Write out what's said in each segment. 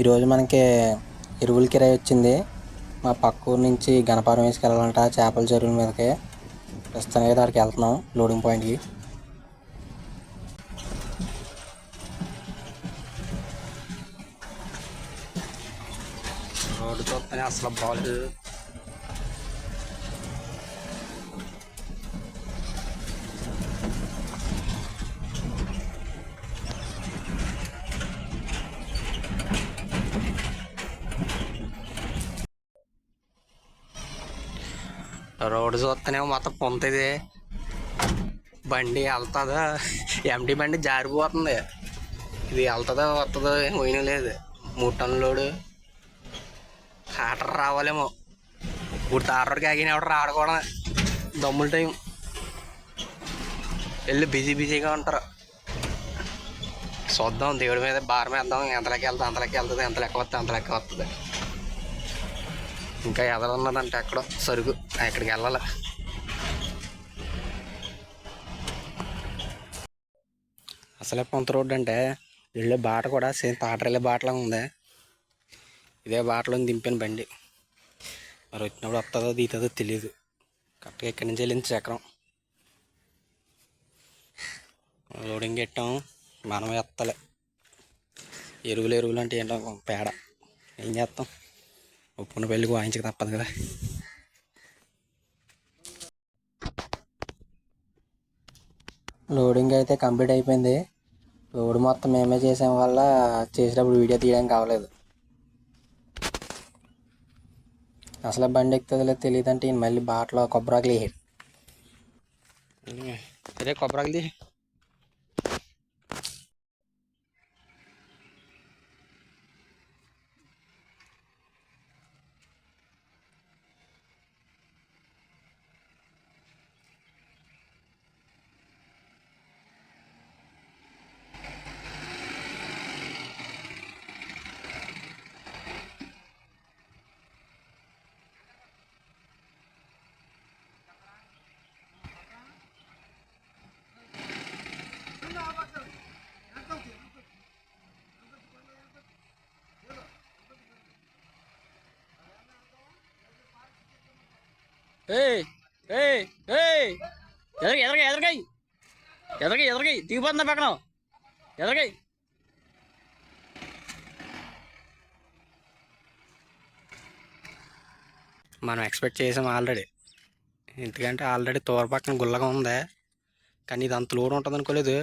ఈరోజు మనకి ఎరువుల కిరాయి వచ్చింది. మా పక్క ఊరు నుంచి గణపారం వేసుకెళ్ళాలంట. చేపల చెరువుల మీదకి. ప్రస్తుతానికి అయితే అక్కడికి వెళ్తున్నాం లోడింగ్ పాయింట్కి రోడ్డు అసలు బాగాలేదు రోడ్డు చూస్తేనేమో మొత్తం పొంతది. బండి వెళ్తుందా? ఎంటీ బండి జారిపోతుంది. ఇది వెళ్తుందా వస్తుందో పోయిన లేదు. మూడు టన్నుల లోడు. ఆటర్ రావాలేమో. ఇప్పుడు తారడికి ఆగిన ఎవడ రాడకూడదు. దమ్ముల టైం. వెళ్ళి బిజీ బిజీగా ఉంటారు. చూద్దాం దేవుడి మీద భారం వేద్దాం ఎంతలకి వెళ్తా అంతలకి వెళ్తుంది ఎంత లెక్క వస్తుంది అంత లెక్క వస్తుంది. ఇంకా ఎదరన్నదంటే ఎక్కడో. సరుకు. ఎక్కడికి వెళ్ళాలి? అసలే పొంత రోడ్డు అంటే వెళ్ళే బాట కూడా సేమ్ తాటరెళ్ళే బాటలా ఉంది. ఇదే బాటలో దింపాను బండి. మరి వచ్చినప్పుడు వస్తుందో దిగుతుందో తెలియదు కరెక్ట్గా ఇక్కడి నుంచి వెళ్ళింది చక్రం. లోడింగ్ పెట్టాం. మనం ఎత్తలే. ఎరువులు ఎరువులు అంటే ఏంటో పేడ. ఏం చేస్తాం? ఉప్పున పెళ్ళికి వాయించక తప్పదు కదా. లోడింగ్ అయితే కంప్లీట్ అయిపోయింది. లోడ్ మొత్తం మేమే చేసాం వల్ల చేసేటప్పుడు వీడియో తీయడానికి కావలేదు. అసలు బండి ఎక్కుతుందో లేదో తెలియదు అంటే ఈయన మళ్ళీ బాటలో కొబ్బరాకులు వేసాడు. సరే కొబ్బరాకుది ఏయ్ ఏయ్ ఏయ్. ఎదరగా ఎదరగా ఎదరగాయి ఎదరగా ఎదరగాయి దిగిపోతుందా పక్కన. ఎదరగాయి మనం ఎక్స్పెక్ట్ చేసాం ఆల్రెడీ. ఎందుకంటే ఆల్రెడీ తోర పక్కన గుల్లగా ఉంది. కానీ ఇది అంత లోడ్ ఉంటుంది అనుకోలేదు.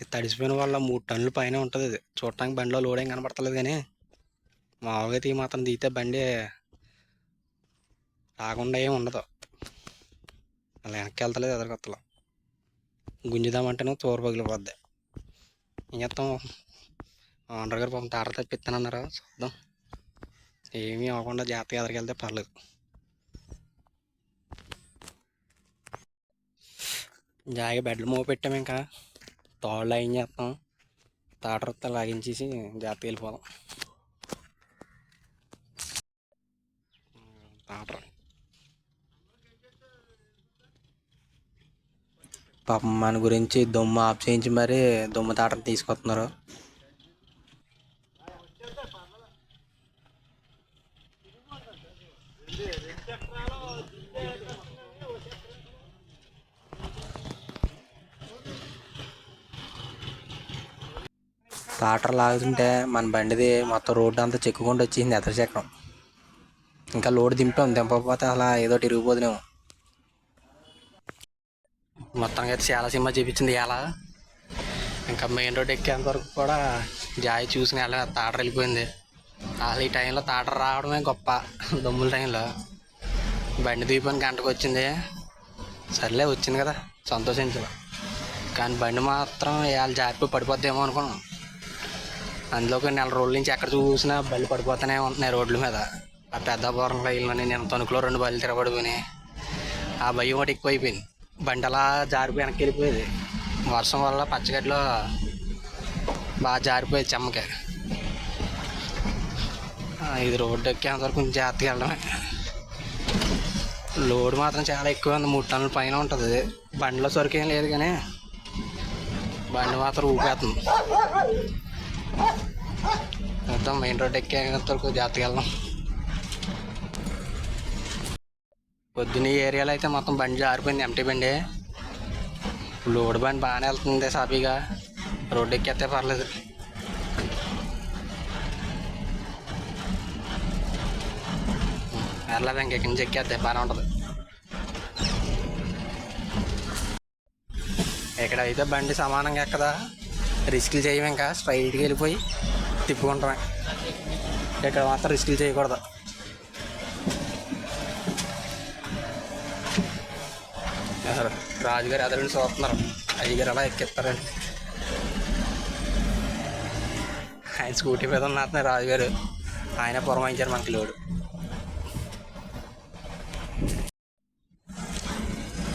ఇది తడిసిపోయిన వల్ల మూడు టన్నుల పైన ఉంటుంది ఇది. చూడటానికి బండిలో లోడ్ ఏం కనపడతలేదు కానీ మామూలుగా తీ మాత్రం దిగితే బండి రాకుండా ఏం ఉండదు. అలా వెనక్కి వెళ్తలేదు ఎదరకొత్తలో. గుంజుదామంటేనే తోరు పగిలిపోద్ది. ఏం చేస్తాం ఓనర్ గారు పాపం తాట తెప్పిస్తానన్నారు? చూద్దాం. ఏమీ అవ్వకుండా జాగ్రత్తగా ఎదరికెళ్తే పర్లేదు. జాగా బెడ్లు మూవ పెట్టాము ఇంకా. తోళ్ళు ఏం చేస్తాం తాటరొత్త లాగించేసి జాగ్రత్తగా వెళ్ళిపోదాం. తాటర పాపం మన గురించి దుమ్ము ఆఫ్ చేయించి మరి దుమ్ము తాటను తీసుకొస్తున్నారు. టాటర్ లాగుతుంటే మన బండిది మొత్తం రోడ్డు అంతా చెక్కుకుంటూ వచ్చింది ఎదర చక్రం. ఇంకా లోడ్ దింపాం దింపకపోతే అలా ఏదో తిరిగిపోతున్నాము మొత్తం అయితే చాలా సినిమా చూపించింది ఎలా ఇంకా మెయిన్ రోడ్ ఎక్కేంత వరకు కూడా జాయి చూసిన ఎలా తాటర వెళ్ళిపోయింది. అసలు ఈ టైంలో తాటర రావడమే గొప్ప. దమ్ముల టైంలో బండి దీపాన్ని గంటకు వచ్చింది. సర్లే వచ్చింది కదా. సంతోషించదు కానీ బండి మాత్రం ఇవాళ జారిపోయి పడిపోద్దేమో అనుకున్నాం. అందులోకి నెల రోజుల నుంచి ఎక్కడ చూసినా బళ్ళు పడిపోతూనే ఉంటున్నాయి రోడ్ల మీద. ఆ పెద్ద బోరం రైల్లోని నేను తణుకులో రెండు బళ్ళు తిరగబడిపోయినాయి. ఆ భయం ఒకటి ఎక్కువైపోయింది. బండలా జారిపోయి వెనక్కి వెళ్ళిపోయేది వర్షం వల్ల పచ్చగడ్డలో బాగా జారిపోయేది చెమ్మకి. ఇది రోడ్డు ఎక్కేంత వరకు కొంచెం జాగ్రత్తగా వెళ్ళడమే. లోడ్ మాత్రం చాలా ఎక్కువ ఉంది. మూడు టన్నుల పైన ఉంటుంది బండిలో సరుకు ఏం లేదు కానీ బండి మాత్రం ఊపేస్తుంది చూద్దాం మెయిన్ రోడ్ ఎక్కేంత వరకు జాగ్రత్తగా వెళ్దాం పొద్దున్న ఏరియాలో అయితే మొత్తం బండి జారిపోయింది ఎంటీ బండి. లోడ్ బండి బాగానే వెళ్తుంది సాఫీగా రోడ్డు ఎక్కేస్తే పర్లేదు. వెళ్ళలేదు ఇంక ఎక్కడి నుంచి ఎక్కేస్తే బాగానే ఉంటుంది. ఇక్కడ అయితే బండి సమానంగా ఎక్కదా రిస్కులు చేయము ఇంకా. స్ట్రైట్గా వెళ్ళిపోయి తిప్పుకుంటామే. ఇక్కడ మాత్రం రిస్కులు చేయకూడదు. ఎవరు? రాజుగారు ఎదరని చూస్తున్నారు. అయ్యగారు అలా ఎక్కిస్తారండి ఆయన స్కూటీ మీద ఉన్నట్టున్నారు రాజుగారు. ఆయన పురమాయించారు మనకి లోడు.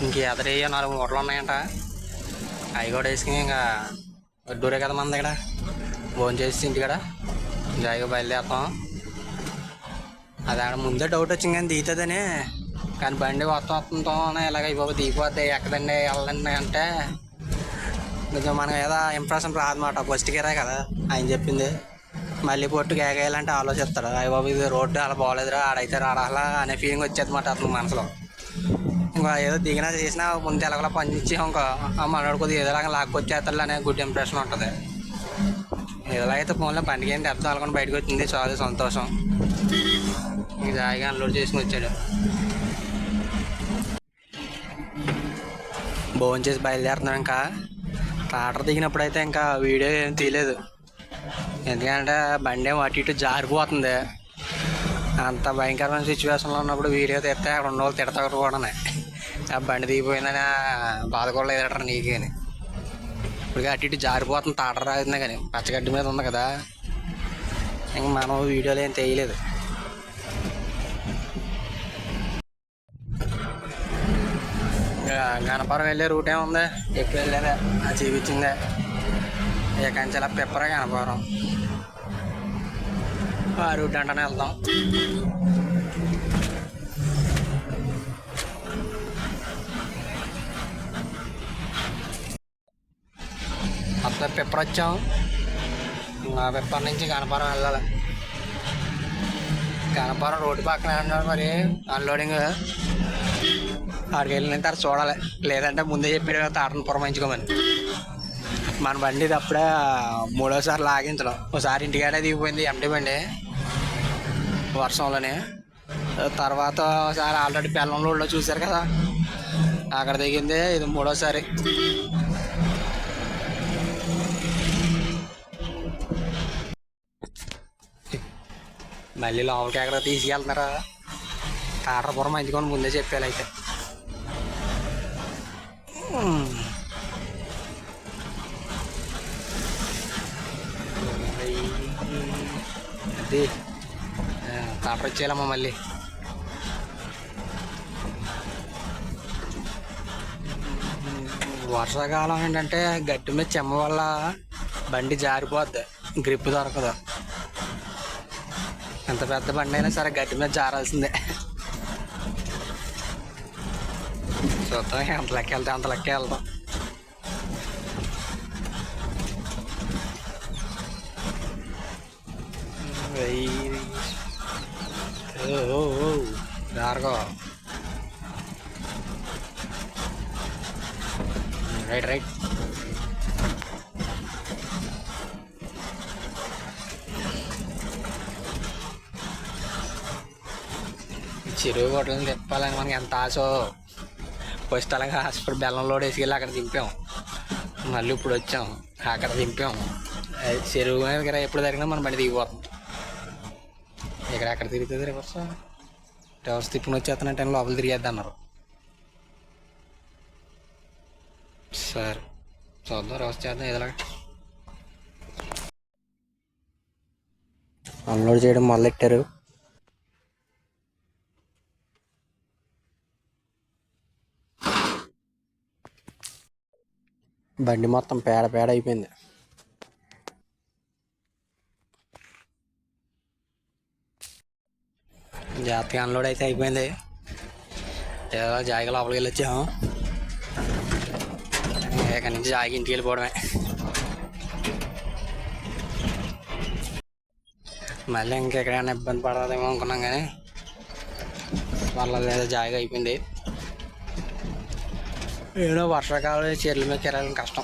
ఇంక ఎదరయ్యో నాలుగు మూటలు ఉన్నాయంట. అవి కూడా వేసుకుని ఇంకా వడ్డూరే కదా మన దగ్గర భోజనం చేసి ఇంటికాడ జాయిగా బయలుదేరుతాం. అది ఆడ ముందే డౌట్ వచ్చింది కానీ దిగుతుందనే కానీ బండి వస్తా వస్తుంటాం ఇలాగ బాబు దిగిపోతే ఎక్కదండి వెళ్ళండి అంటే కొంచెం మనం ఏదో ఇంప్రెషన్ రాదన్నమాట ఫస్ట్ గేరే కదా ఆయన చెప్పింది. మళ్ళీ పొట్టు కేకేయాలంటే ఆలోచిస్తాడు. అయ్య బాబు ఇది రోడ్డు అలా బాగోలేదురా ఆడైతే రాడాలా అనే ఫీలింగ్ వచ్చేదన్నమాట అతను మనసులో. ఇంకా ఏదో దిగినా చేసినా ముందు ఎలాగలా పనిచేసి ఇంకా. మనోడు కొద్దిగా ఏదోలాగా లాక్కొచ్చేస్తాడు అనే గుడ్ ఇంప్రెషన్ ఉంటుంది. ఏదోలా అయితే ఫోన్లో పండుగ ఏంటి అర్థం అనుకుని బయటకు వచ్చింది. చాలా సంతోషం. ఇది జాయిగా అన్లోడ్ చేసుకుని వచ్చాడు. భోజనం చేసి బయలుదేరుతున్నాం ఇంకా. టాటర్ దిగినప్పుడు అయితే ఇంకా వీడియో ఏం తీయలేదు. ఎందుకంటే బండి ఏమో అటు ఇటు జారిపోతుంది. అంత భయంకరమైన సిచ్యువేషన్లో ఉన్నప్పుడు వీడియో తీస్తే అక్కడ ఉన్న వాళ్ళు తిడతారు కూడా ఆ బండి దిగిపోయిందని బాధ కూడా లేదట నీకేని ఇప్పుడు అటు ఇటు జారిపోతుంది తాటర రాగుతుంది కానీ. పచ్చగడ్డి మీద ఉంది కదా. ఇంక మనం వీడియోలు ఏం తీయలేదు. గణపురం వెళ్ళే రూట్ ఏముంది ఎప్పుడు వెళ్ళేదే అది చూపించిందే ఇక కంచెల పెప్పరే గణపురం ఆ రూట్ అంటనే వెళ్దాం అప్పుడు పెప్పర్ వచ్చాం ఆ పెప్పర్ నుంచి గణపురం వెళ్ళాలి గణపురం రోడ్డు పక్కన అన్నాడు మరి అన్లోడింగ్ అక్కడికి వెళ్ళిన తర్వాత చూడాలి. లేదంటే ముందే చెప్పాడు తాటను పురమాయించుకోమని. మన బండి ఇది అప్పుడే మూడోసారి లాగించడం. ఒకసారి ఇంటికాడే దిగిపోయింది ఎండి బండి. వర్షంలోనే. తర్వాత ఒకసారి ఆల్రెడీ పెళ్ళంలో చూశారు కదా. అక్కడ దిగింది ఇది మూడోసారి. మళ్ళీ లోపలికి ఎక్కడ తీసుకెళ్తున్నారా? తాటరపురం మంచుకొని ముందే చెప్పాలి అయితే. అది తాటర్ వచ్చేయాలమ్మా మళ్ళీ. వర్షాకాలం ఏంటంటే గట్టి మీద చెమ్మ వల్ల బండి జారిపోద్ది గ్రిప్ దొరకదు. ఎంత పెద్ద బండి అయినా సరే గట్టి మీద జారాల్సిందే. చూద్దాం ఎంత లెక్క వెళ్తే అంత లెక్క వెళ్దాం ఓ రైట్ రైట్ చెరువు గొడవలు తిప్పాలని మనకి ఎంత ఆశో ఫస్ట్ అలాగా హాస్పిటల్ బెల్లంలో వేసుకెళ్ళి అక్కడ దింపాం. మళ్ళీ ఇప్పుడు వచ్చాం అక్కడ దింపాం. అది చెరువు దగ్గర ఎప్పుడు జరిగినా మనం బండి దిగిపోతాం. ఇక్కడ ఎక్కడ తిరుగుతుంది రివర్స్ రివర్స్ తిప్పుని వచ్చేస్తానంటే లోపల తిరిగేద్ది అన్నారు సరే చూద్దాం రివర్స్ చేద్దాం ఏదోలాగా అన్లోడ్ చేయడం మొదలెట్టారు. బండి మొత్తం పేడ పేడ అయిపోయింది. జాగ్రత్తగా అన్లోడ్ అయితే అయిపోయింది. ఏదో జాయిగా లోపలికి వెళ్ళి వచ్చాము. ఇక్కడి నుంచి జాయిగా ఇంటికి వెళ్ళిపోవడమే. మళ్ళీ ఇంకెక్కడైనా ఇబ్బంది పడదేమో అనుకున్నాం కానీ పర్లేదు జాయిగా అయిపోయింది. ఏదో వర్షాకాలం చీరల మీద కిరాయిలు కష్టం.